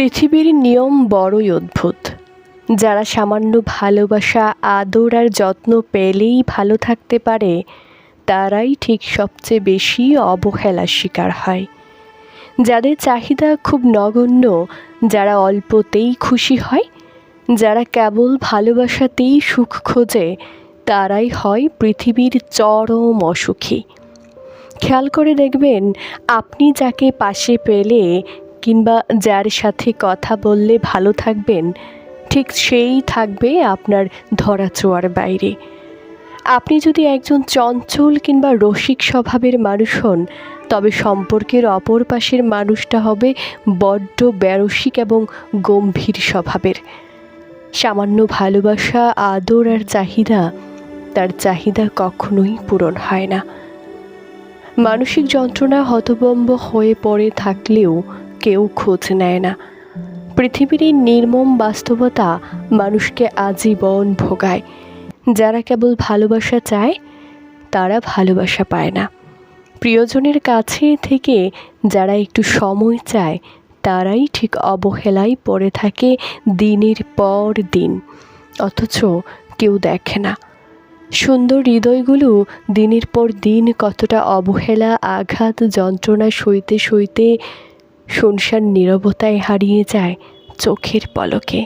পৃথিবীর নিয়ম বড়ই অদ্ভুত। যারা সামান্য ভালোবাসা, আদর আর যত্ন পেলেই ভালো থাকতে পারে, তারাই ঠিক সবচেয়ে বেশি অবহেলার শিকার হয়। যাদের চাহিদা খুব নগণ্য, যারা অল্পতেই খুশি হয়, যারা কেবল ভালোবাসাতেই সুখ খোঁজে, তারাই হয় পৃথিবীর চরম অসুখী। খেয়াল করে দেখবেন, আপনি যাকে পাশে পেলে কিংবা যার সাথে কথা বললে ভালো থাকবেন, ঠিক সেই থাকবে আপনার ধরাছোঁয়ার বাইরে। আপনি যদি একজন চঞ্চল কিংবা রসিক স্বভাবের মানুষ হন, তবে সম্পর্কের অপর পাশের মানুষটা হবে বড্ড ব্যারসিক এবং গম্ভীর স্বভাবের। সামান্য ভালোবাসা, আদর আর চাহিদা, তার চাহিদা কখনোই পূরণ হয় না। মানসিক যন্ত্রণা হতবম্ব হয়ে পড়ে থাকলেও কেউ খোঁজ নেয় না। পৃথিবীর এই নির্মম বাস্তবতা মানুষকে আজীবন ভোগায়। যারা কেবল ভালোবাসা চায়, তারা ভালোবাসা পায় না। প্রিয়জনের কাছে থেকে যারা একটু সময় চায়, তারাই ঠিক অবহেলায় পড়ে থাকে দিনের পর দিন। অথচ কেউ দেখে না। সুন্দর হৃদয়গুলো দিনের পর দিন কতটা অবহেলা, আঘাত, যন্ত্রণা সইতে সইতে শুনশান নিরবতায় হারিয়ে যায় চোখের পলকে।